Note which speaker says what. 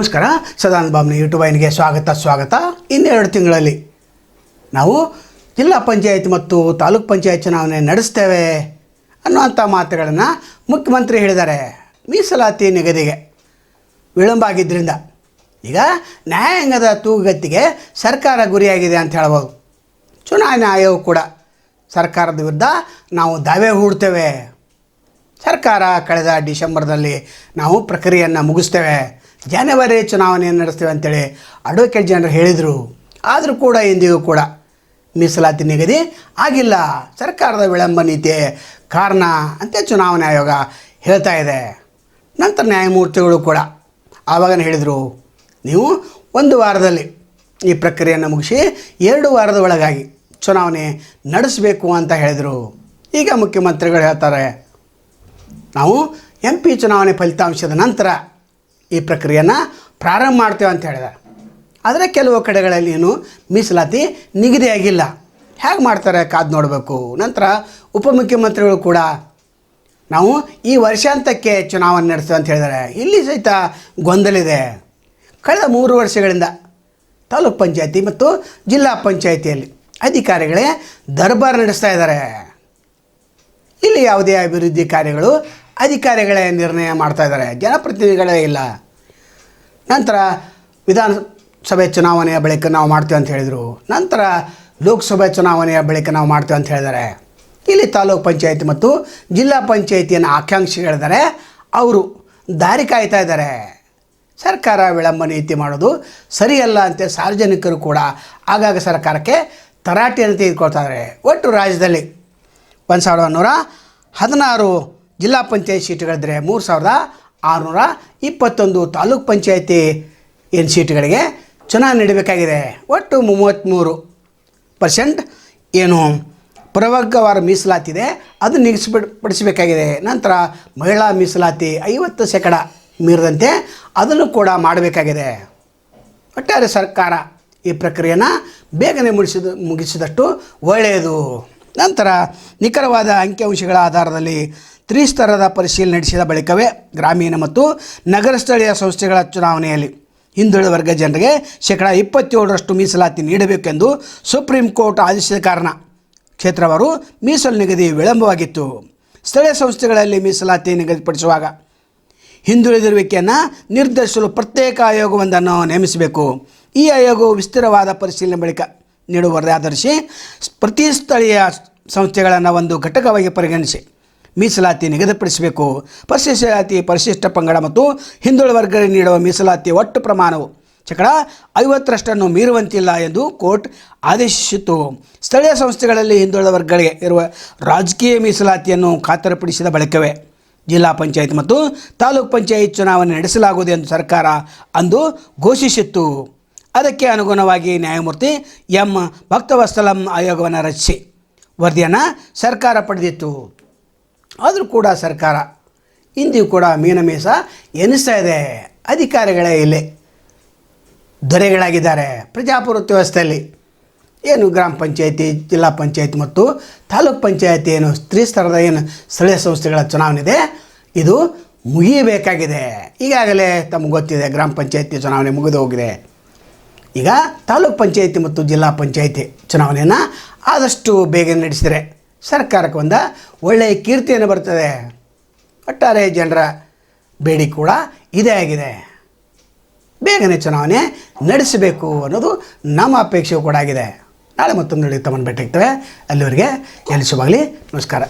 Speaker 1: ನಮಸ್ಕಾರ. ಸದಾನಂದ ಬಾಬ್ನ ಯೂಟ್ಯೂಬ್ ಐನಿಗೆ ಸ್ವಾಗತ ಸ್ವಾಗತ. ಇನ್ನೆರಡು ತಿಂಗಳಲ್ಲಿ ನಾವು ಜಿಲ್ಲಾ ಪಂಚಾಯತ್ ಮತ್ತು ತಾಲೂಕ್ ಪಂಚಾಯತ್ ಚುನಾವಣೆ ನಡೆಸ್ತೇವೆ ಅನ್ನುವಂಥ ಮಾತುಗಳನ್ನು ಮುಖ್ಯಮಂತ್ರಿ ಹೇಳಿದ್ದಾರೆ ಮೀಸಲಾತಿ ನಿಗದಿಗೆ. ವಿಳಂಬ ಆಗಿದ್ದರಿಂದ ಈಗ ನ್ಯಾಯಾಂಗದ ತೂಗುಗತ್ತಿಗೆ ಸರ್ಕಾರ ಗುರಿಯಾಗಿದೆ ಅಂತ ಹೇಳ್ಬೋದು. ಚುನಾವಣಾ ಆಯೋಗ ಕೂಡ ಸರ್ಕಾರದ ವಿರುದ್ಧ ನಾವು ದಾವೆ ಹೂಡ್ತೇವೆ. ಸರ್ಕಾರ ಕಳೆದ ಡಿಸೆಂಬರ್ನಲ್ಲಿ ನಾವು ಪ್ರಕ್ರಿಯೆಯನ್ನು ಮುಗಿಸ್ತೇವೆ. ಜನವರಿ ಚುನಾವಣೆಯನ್ನು ನಡೆಸ್ತೇವೆ ಅಂತೇಳಿ ಅಡ್ವೊಕೇಟ್ ಜನರು ಹೇಳಿದರು. ಆದರೂ ಕೂಡ ಎಂದಿಗೂ ಕೂಡ ಮೀಸಲಾತಿ ನಿಗದಿ ಆಗಿಲ್ಲ. ಸರ್ಕಾರದ ವಿಳಂಬ ನೀತಿ ಕಾರಣ ಅಂತ ಚುನಾವಣಾ ಆಯೋಗ ಹೇಳ್ತಾ ಇದೆ. ನಂತರ ನ್ಯಾಯಮೂರ್ತಿಗಳು ಕೂಡ ಆವಾಗ ಹೇಳಿದರು, ನೀವು ಒಂದು ವಾರದಲ್ಲಿ ಈ ಪ್ರಕ್ರಿಯೆಯನ್ನು ಮುಗಿಸಿ ಎರಡು ವಾರದ ಒಳಗಾಗಿ ಚುನಾವಣೆ ನಡೆಸಬೇಕು ಅಂತ ಹೇಳಿದರು. ಈಗ ಮುಖ್ಯಮಂತ್ರಿಗಳು ಹೇಳ್ತಾರೆ, ನಾವು ಎಂ ಪಿ ಚುನಾವಣೆ ಫಲಿತಾಂಶದ ನಂತರ ಈ ಪ್ರಕ್ರಿಯೆಯನ್ನು ಪ್ರಾರಂಭ ಮಾಡ್ತೇವೆ ಅಂತ ಹೇಳಿದ. ಆದರೆ ಕೆಲವು ಕಡೆಗಳಲ್ಲಿ ಏನು ಮೀಸಲಾತಿ ನಿಗದಿಯಾಗಿಲ್ಲ. ಹೇಗೆ ಮಾಡ್ತಾರೆ ಕಾದು ನೋಡಬೇಕು. ನಂತರ ಉಪಮುಖ್ಯಮಂತ್ರಿಗಳು ಕೂಡ ನಾವು ಈ ವರ್ಷಾಂತಕ್ಕೆ ಚುನಾವಣೆ ನಡೆಸ್ತೇವೆ ಅಂತ ಹೇಳಿದ್ದಾರೆ. ಇಲ್ಲಿ ಸಹಿತ ಗೊಂದಲಿದೆ. ಕಳೆದ ಮೂರು ವರ್ಷಗಳಿಂದ ತಾಲೂಕ್ ಪಂಚಾಯತಿ ಮತ್ತು ಜಿಲ್ಲಾ ಪಂಚಾಯತಿಯಲ್ಲಿ ಅಧಿಕಾರಿಗಳೇ ದರ್ಬಾರ್ ನಡೆಸ್ತಾ ಇದ್ದಾರೆ. ಇಲ್ಲಿ ಯಾವುದೇ ಅಭಿವೃದ್ಧಿ ಕಾರ್ಯಗಳು ಅಧಿಕಾರಿಗಳೇ ನಿರ್ಣಯ ಮಾಡ್ತಾ ಇದ್ದಾರೆ. ಜನಪ್ರತಿನಿಧಿಗಳೇ ಇಲ್ಲ. ನಂತರ ವಿಧಾನಸಭೆ ಚುನಾವಣೆಯ ಬಳಿಕ ನಾವು ಮಾಡ್ತೀವಿ ಅಂತ ಹೇಳಿದರು. ನಂತರ ಲೋಕಸಭೆ ಚುನಾವಣೆಯ ಬಳಿಕ ನಾವು ಮಾಡ್ತೀವಿ ಅಂತ ಹೇಳಿದ್ದಾರೆ. ಇಲ್ಲಿ ತಾಲೂಕು ಪಂಚಾಯತಿ ಮತ್ತು ಜಿಲ್ಲಾ ಪಂಚಾಯತಿಯನ್ನು ಆಕಾಂಕ್ಷಿಗಳಿದ್ದಾರೆ ಅವರು ದಾರಿ ಕಾಯ್ತಾ ಇದ್ದಾರೆ. ಸರ್ಕಾರ ವಿಳಂಬ ನೀತಿ ಮಾಡೋದು ಸರಿಯಲ್ಲ ಅಂತ ಸಾರ್ವಜನಿಕರು ಕೂಡ ಆಗಾಗ ಸರ್ಕಾರಕ್ಕೆ ತರಾಟೆಯನ್ನು ಇದ್ದಾರೆ. ಒಟ್ಟು ರಾಜ್ಯದಲ್ಲಿ ಒಂದು ಸಾವಿರದ ನೂರ ಹದಿನಾರು ಜಿಲ್ಲಾ ಪಂಚಾಯತ್ ಸೀಟ್ಗಳಿದ್ರೆ ಮೂರು ಸಾವಿರದ ಆರುನೂರ ಇಪ್ಪತ್ತೊಂದು ತಾಲೂಕ್ ಪಂಚಾಯತಿ ಏನು ಸೀಟ್ಗಳಿಗೆ ಚುನಾವಣೆ ನಡೀಬೇಕಾಗಿದೆ. ಒಟ್ಟು ಮೂವತ್ತ್ಮೂರು ಪರ್ಸೆಂಟ್ ಏನು ಪ್ರವರ್ಗವಾರ ಮೀಸಲಾತಿದೆ ಅದು ನಿಗಿಸ್ಬಿಡ್ ಪಡಿಸಬೇಕಾಗಿದೆ ನಂತರ ಮಹಿಳಾ ಮೀಸಲಾತಿ ಐವತ್ತು ಶೇಕಡ ಮೀರಿದಂತೆ ಅದನ್ನು ಕೂಡ ಮಾಡಬೇಕಾಗಿದೆ. ಒಟ್ಟಾರೆ ಸರ್ಕಾರ ಈ ಪ್ರಕ್ರಿಯೆನ ಬೇಗನೆ ಮುಗಿಸಿದ ಮುಗಿಸಿದಷ್ಟು ಒಳ್ಳೆಯದು. ನಂತರ ನಿಖರವಾದ ಅಂಕಿಅಂಶಗಳ ಆಧಾರದಲ್ಲಿ ತ್ರಿಸ್ತರದ ಪರಿಶೀಲನೆ ನಡೆಸಿದ ಬಳಿಕವೇ ಗ್ರಾಮೀಣ ಮತ್ತು ನಗರ ಸ್ಥಳೀಯ ಸಂಸ್ಥೆಗಳ ಚುನಾವಣೆಯಲ್ಲಿ ಹಿಂದುಳಿದ ವರ್ಗ ಜನರಿಗೆ ಶೇಕಡ ಇಪ್ಪತ್ತೇಳರಷ್ಟು ಮೀಸಲಾತಿ ನೀಡಬೇಕೆಂದು ಸುಪ್ರೀಂ ಕೋರ್ಟ್ ಆದೇಶದ ಕಾರಣ ಕ್ಷೇತ್ರವಾರು ಮೀಸಲು ನಿಗದಿ ವಿಳಂಬವಾಗಿತ್ತು. ಸ್ಥಳೀಯ ಸಂಸ್ಥೆಗಳಲ್ಲಿ ಮೀಸಲಾತಿ ನಿಗದಿಪಡಿಸುವಾಗ ಹಿಂದುಳಿದಿರುವಿಕೆಯನ್ನು ನಿರ್ಧರಿಸಲು ಪ್ರತ್ಯೇಕ ಆಯೋಗವೊಂದನ್ನು ನೇಮಿಸಬೇಕು. ಈ ಆಯೋಗವು ವಿಸ್ತಾರವಾದ ಪರಿಶೀಲನೆ ಬಳಿಕ ನೀಡುವ ವರದಿ ಪ್ರತಿ ಸ್ಥಳೀಯ ಸಂಸ್ಥೆಗಳನ್ನು ಒಂದು ಘಟಕವಾಗಿ ಪರಿಗಣಿಸಿ ಮೀಸಲಾತಿ ನಿಗದಿಪಡಿಸಬೇಕು. ಪರಿಶಿಷ್ಟ ಜಾತಿ ಪರಿಶಿಷ್ಟ ಪಂಗಡ ಮತ್ತು ಹಿಂದುಳಿದ ವರ್ಗಗಳಿಗೆ ನೀಡುವ ಮೀಸಲಾತಿ ಒಟ್ಟು ಪ್ರಮಾಣವು ಶೇಕಡ ಐವತ್ತರಷ್ಟನ್ನು ಮೀರುವಂತಿಲ್ಲ ಎಂದು ಕೋರ್ಟ್ ಆದೇಶಿಸಿತು ಸ್ಥಳೀಯ ಸಂಸ್ಥೆಗಳಲ್ಲಿ ಹಿಂದುಳಿದ ವರ್ಗಗಳಿಗೆ ಇರುವ ರಾಜಕೀಯ ಮೀಸಲಾತಿಯನ್ನು ಖಾತರಿಪಡಿಸಿದ ಬಳಿಕವೇ. ಜಿಲ್ಲಾ ಪಂಚಾಯತ್ ಮತ್ತು ತಾಲೂಕ್ ಪಂಚಾಯತ್ ಚುನಾವಣೆ ನಡೆಸಲಾಗುವುದು ಎಂದು ಸರ್ಕಾರ ಅಂದು ಘೋಷಿಸಿತ್ತು. ಅದಕ್ಕೆ ಅನುಗುಣವಾಗಿ ನ್ಯಾಯಮೂರ್ತಿ ಎಂ. ಭಕ್ತವತ್ಸಲಂ ಆಯೋಗವನ್ನು ರಚಿಸಿ ವರದಿಯನ್ನು ಸರ್ಕಾರ ಪಡೆದಿತ್ತು. ಆದರೂ ಕೂಡ ಸರ್ಕಾರ, ಇಂದಿಗೂ ಕೂಡ ಮೀನಮೀಸ ಎನಿಸ್ತಾ ಇದೆ. ಅಧಿಕಾರಿಗಳೇ ಇಲ್ಲಿ ದೊರೆಗಳಾಗಿದ್ದಾರೆ. ಪ್ರಜಾಪ್ರಭುತ್ವ ವ್ಯವಸ್ಥೆಯಲ್ಲಿ ಏನು ಗ್ರಾಮ ಪಂಚಾಯತಿ, ಜಿಲ್ಲಾ ಪಂಚಾಯತ್ ಮತ್ತು ತಾಲೂಕ್ ಪಂಚಾಯತಿ ಏನು ತ್ರಿಸ್ತರದ ಏನು ಸ್ಥಳೀಯ ಸಂಸ್ಥೆಗಳ ಚುನಾವಣೆ ಇದೆ ಇದು ಮುಗಿಯಬೇಕಾಗಿದೆ. ಈಗಾಗಲೇ ತಮಗೆ ಗೊತ್ತಿದೆ ಗ್ರಾಮ ಪಂಚಾಯತಿ ಚುನಾವಣೆ ಮುಗಿದು ಹೋಗಿದೆ. ಈಗ ತಾಲೂಕ್ ಪಂಚಾಯತಿ ಮತ್ತು ಜಿಲ್ಲಾ ಪಂಚಾಯತಿ ಚುನಾವಣೆಯನ್ನು ಆದಷ್ಟು ಬೇಗ ನಡೆಸಿದರೆ ಸರ್ಕಾರಕ್ಕೆ ಒಂದು ಒಳ್ಳೆಯ ಕೀರ್ತಿಯನ್ನು ಬರ್ತದೆ. ಒಟ್ಟಾರೆ ಜನರ ಬೇಡಿ ಕೂಡ ಇದೇ ಆಗಿದೆ. ಬೇಗನೆ ಚುನಾವಣೆ ನಡೆಸಬೇಕು ಅನ್ನೋದು ನಮ್ಮ ಅಪೇಕ್ಷೆಯೂ ಕೂಡ ಆಗಿದೆ. ನಾಳೆ ಮತ್ತೊಂದು ತಮ್ಮನ್ನು ಭೇಟಿ ಆಗ್ತೇವೆ ಅಲ್ಲಿವರೆಗೆ ಎಲ್ಲಿ ಶುಭಾಗಲಿ ನಮಸ್ಕಾರ.